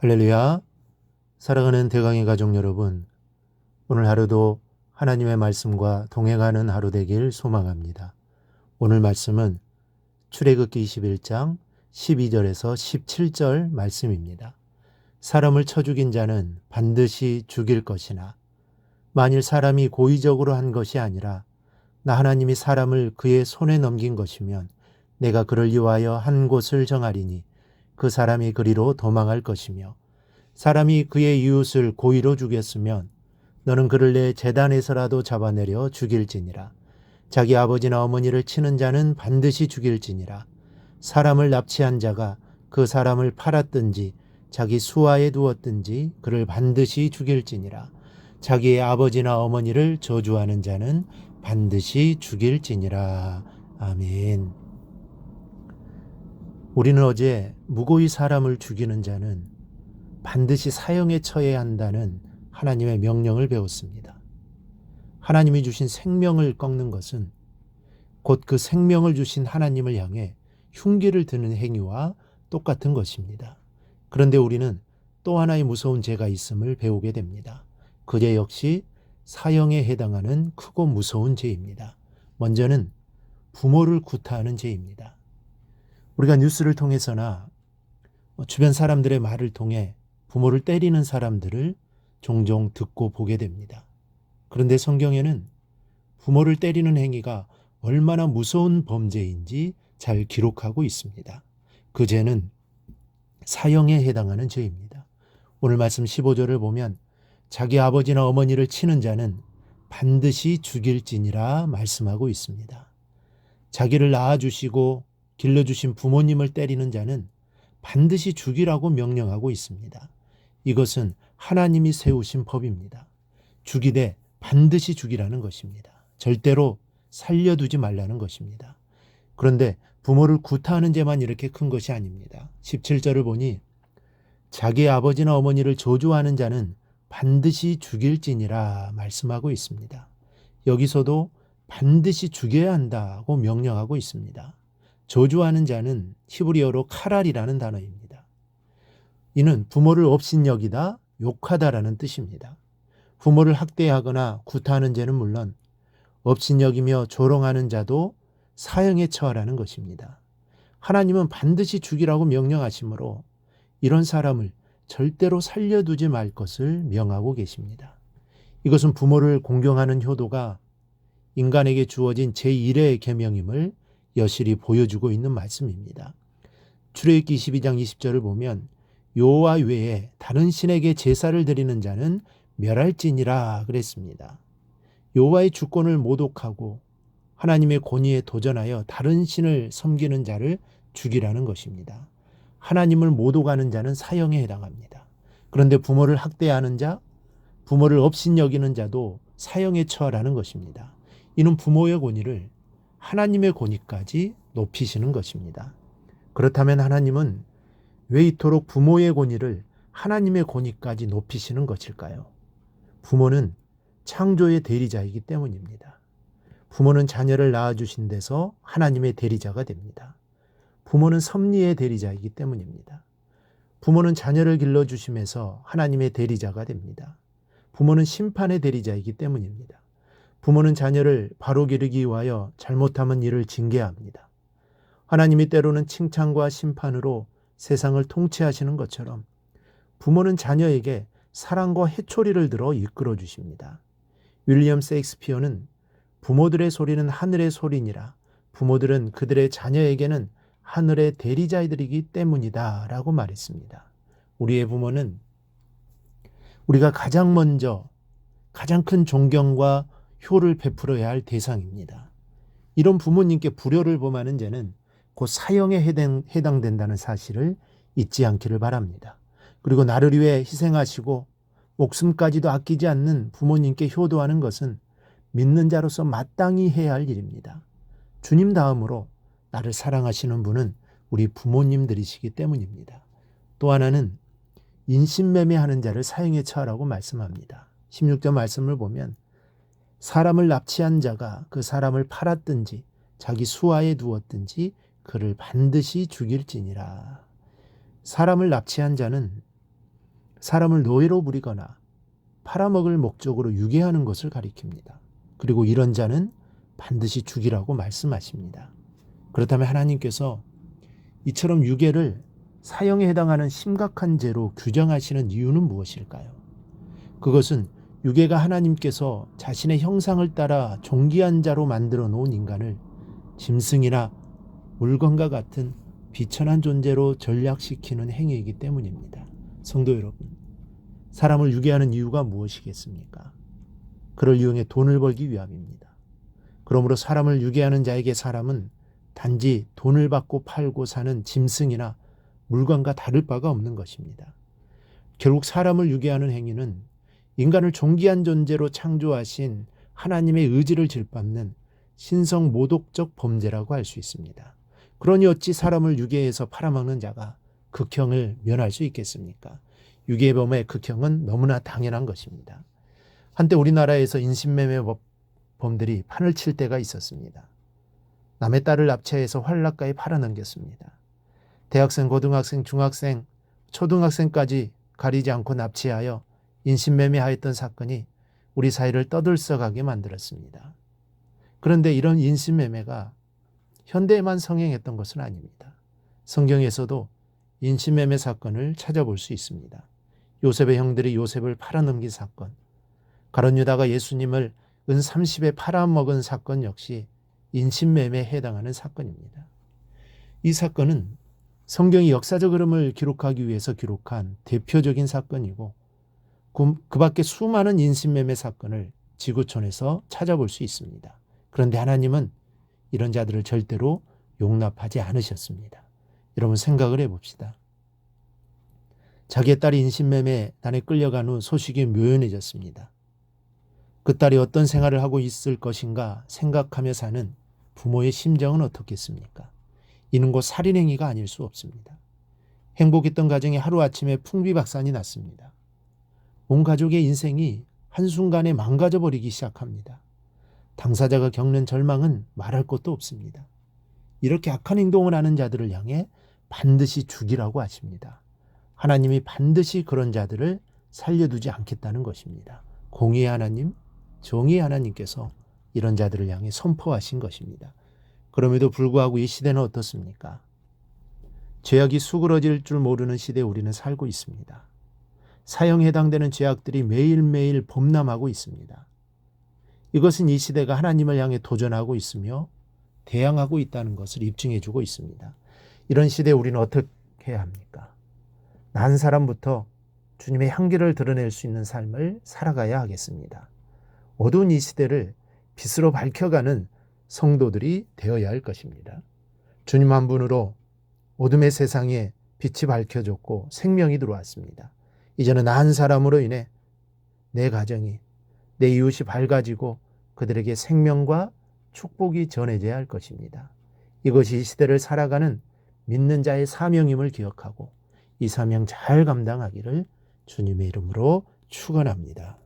할렐루야. 사랑하는 대강의 가족 여러분, 오늘 하루도 하나님의 말씀과 동행하는 하루 되길 소망합니다. 오늘 말씀은 출애굽기 21장 12절에서 17절 말씀입니다. 사람을 쳐 죽인 자는 반드시 죽일 것이나 만일 사람이 고의적으로 한 것이 아니라 나 하나님이 사람을 그의 손에 넘긴 것이면 내가 그를 위하여 한 곳을 정하리니 그 사람이 그리로 도망할 것이며 사람이 그의 이웃을 고의로 죽였으면 너는 그를 내 재단에서라도 잡아내려 죽일지니라. 자기 아버지나 어머니를 치는 자는 반드시 죽일지니라. 사람을 납치한 자가 그 사람을 팔았든지 자기 수하에 두었든지 그를 반드시 죽일지니라. 자기의 아버지나 어머니를 저주하는 자는 반드시 죽일지니라. 아멘. 우리는 어제 무고히 사람을 죽이는 자는 반드시 사형에 처해야 한다는 하나님의 명령을 배웠습니다. 하나님이 주신 생명을 꺾는 것은 곧 그 생명을 주신 하나님을 향해 흉기를 드는 행위와 똑같은 것입니다. 그런데 우리는 또 하나의 무서운 죄가 있음을 배우게 됩니다. 그 죄 역시 사형에 해당하는 크고 무서운 죄입니다. 먼저는 부모를 구타하는 죄입니다. 우리가 뉴스를 통해서나 주변 사람들의 말을 통해 부모를 때리는 사람들을 종종 듣고 보게 됩니다. 그런데 성경에는 부모를 때리는 행위가 얼마나 무서운 범죄인지 잘 기록하고 있습니다. 그 죄는 사형에 해당하는 죄입니다. 오늘 말씀 15절을 보면 자기 아버지나 어머니를 치는 자는 반드시 죽일지니라 말씀하고 있습니다. 자기를 낳아주시고 길러주신 부모님을 때리는 자는 반드시 죽이라고 명령하고 있습니다. 이것은 하나님이 세우신 법입니다. 죽이되 반드시 죽이라는 것입니다. 절대로 살려두지 말라는 것입니다. 그런데 부모를 구타하는 죄만 이렇게 큰 것이 아닙니다. 17절을 보니 자기 아버지나 어머니를 저주하는 자는 반드시 죽일지니라 말씀하고 있습니다. 여기서도 반드시 죽여야 한다고 명령하고 있습니다. 저주하는 자는 히브리어로 카랄이라는 단어입니다. 이는 부모를 업신여기다, 욕하다라는 뜻입니다. 부모를 학대하거나 구타하는 죄는 물론 업신여기며 조롱하는 자도 사형에 처하라는 것입니다. 하나님은 반드시 죽이라고 명령하시므로 이런 사람을 절대로 살려두지 말 것을 명하고 계십니다. 이것은 부모를 공경하는 효도가 인간에게 주어진 제1의 계명임을 여실히 보여주고 있는 말씀입니다. 출애굽기 22장 20절을 보면 여호와 외에 다른 신에게 제사를 드리는 자는 멸할지니라 그랬습니다. 여호와의 주권을 모독하고 하나님의 권위에 도전하여 다른 신을 섬기는 자를 죽이라는 것입니다. 하나님을 모독하는 자는 사형에 해당합니다. 그런데 부모를 학대하는 자, 부모를 업신여기는 자도 사형에 처하라는 것입니다. 이는 부모의 권위를 하나님의 권위까지 높이시는 것입니다. 그렇다면 하나님은 왜 이토록 부모의 권위를 하나님의 권위까지 높이시는 것일까요? 부모는 창조의 대리자이기 때문입니다. 부모는 자녀를 낳아주신 데서 하나님의 대리자가 됩니다. 부모는 섭리의 대리자이기 때문입니다. 부모는 자녀를 길러주심에서 하나님의 대리자가 됩니다. 부모는 심판의 대리자이기 때문입니다. 부모는 자녀를 바로 기르기 위하여 잘못하면 이를 징계합니다. 하나님이 때로는 칭찬과 심판으로 세상을 통치하시는 것처럼 부모는 자녀에게 사랑과 해초리를 들어 이끌어 주십니다. 윌리엄 세익스피어는 부모들의 소리는 하늘의 소리니라 부모들은 그들의 자녀에게는 하늘의 대리자이들이기 때문이다 라고 말했습니다. 우리의 부모는 우리가 가장 먼저 가장 큰 존경과 효를 베풀어야 할 대상입니다. 이런 부모님께 불효를 범하는 죄는 곧 사형에 해당, 해당된다는 사실을 잊지 않기를 바랍니다. 그리고 나를 위해 희생하시고 목숨까지도 아끼지 않는 부모님께 효도하는 것은 믿는 자로서 마땅히 해야 할 일입니다. 주님 다음으로 나를 사랑하시는 분은 우리 부모님들이시기 때문입니다. 또 하나는 인신매매하는 자를 사형에 처하라고 말씀합니다. 16절 말씀을 보면 사람을 납치한 자가 그 사람을 팔았든지 자기 수하에 두었든지 그를 반드시 죽일지니라. 사람을 납치한 자는 사람을 노예로 부리거나 팔아먹을 목적으로 유괴하는 것을 가리킵니다. 그리고 이런 자는 반드시 죽이라고 말씀하십니다. 그렇다면 하나님께서 이처럼 유괴를 사형에 해당하는 심각한 죄로 규정하시는 이유는 무엇일까요? 그것은 유괴가 하나님께서 자신의 형상을 따라 존귀한 자로 만들어 놓은 인간을 짐승이나 물건과 같은 비천한 존재로 전략시키는 행위이기 때문입니다. 성도 여러분, 사람을 유괴하는 이유가 무엇이겠습니까? 그를 이용해 돈을 벌기 위함입니다. 그러므로 사람을 유괴하는 자에게 사람은 단지 돈을 받고 팔고 사는 짐승이나 물건과 다를 바가 없는 것입니다. 결국 사람을 유괴하는 행위는 인간을 존귀한 존재로 창조하신 하나님의 의지를 질밟는 신성 모독적 범죄라고 할 수 있습니다. 그러니 어찌 사람을 유괴해서 팔아먹는 자가 극형을 면할 수 있겠습니까? 유괴범의 극형은 너무나 당연한 것입니다. 한때 우리나라에서 인신매매 범들이 판을 칠 때가 있었습니다. 남의 딸을 납치해서 환락가에 팔아넘겼습니다. 대학생, 고등학생, 중학생, 초등학생까지 가리지 않고 납치하여 인신매매하였던 사건이 우리 사회를 떠들썩하게 만들었습니다. 그런데 이런 인신매매가 현대에만 성행했던 것은 아닙니다. 성경에서도 인신매매 사건을 찾아볼 수 있습니다. 요셉의 형들이 요셉을 팔아넘긴 사건, 가론 유다가 예수님을 은 30에 팔아먹은 사건 역시 인신매매에 해당하는 사건입니다. 이 사건은 성경이 역사적 흐름을 기록하기 위해서 기록한 대표적인 사건이고 그 밖에 수많은 인신매매 사건을 지구촌에서 찾아볼 수 있습니다. 그런데 하나님은 이런 자들을 절대로 용납하지 않으셨습니다. 여러분 생각을 해봅시다. 자기의 딸이 인신매매 난에 끌려간 후 소식이 묘연해졌습니다. 그 딸이 어떤 생활을 하고 있을 것인가 생각하며 사는 부모의 심정은 어떻겠습니까? 이는 곧 살인행위가 아닐 수 없습니다. 행복했던 가정이 하루아침에 풍비박산이 났습니다. 온 가족의 인생이 한순간에 망가져 버리기 시작합니다. 당사자가 겪는 절망은 말할 것도 없습니다. 이렇게 악한 행동을 하는 자들을 향해 반드시 죽이라고 하십니다. 하나님이 반드시 그런 자들을 살려두지 않겠다는 것입니다. 공의의 하나님, 정의의 하나님께서 이런 자들을 향해 선포하신 것입니다. 그럼에도 불구하고 이 시대는 어떻습니까? 죄악이 수그러질 줄 모르는 시대에 우리는 살고 있습니다. 사형에 해당되는 죄악들이 매일매일 범람하고 있습니다. 이것은 이 시대가 하나님을 향해 도전하고 있으며 대항하고 있다는 것을 입증해 주고 있습니다. 이런 시대에 우리는 어떻게 해야 합니까? 난 사람부터 주님의 향기를 드러낼 수 있는 삶을 살아가야 하겠습니다. 어두운 이 시대를 빛으로 밝혀가는 성도들이 되어야 할 것입니다. 주님 한 분으로 어둠의 세상에 빛이 밝혀졌고 생명이 들어왔습니다. 이제는 난 사람으로 인해 내 가정이 내 이웃이 밝아지고 그들에게 생명과 축복이 전해져야 할 것입니다. 이것이 이 시대를 살아가는 믿는 자의 사명임을 기억하고 이 사명 잘 감당하기를 주님의 이름으로 축원합니다.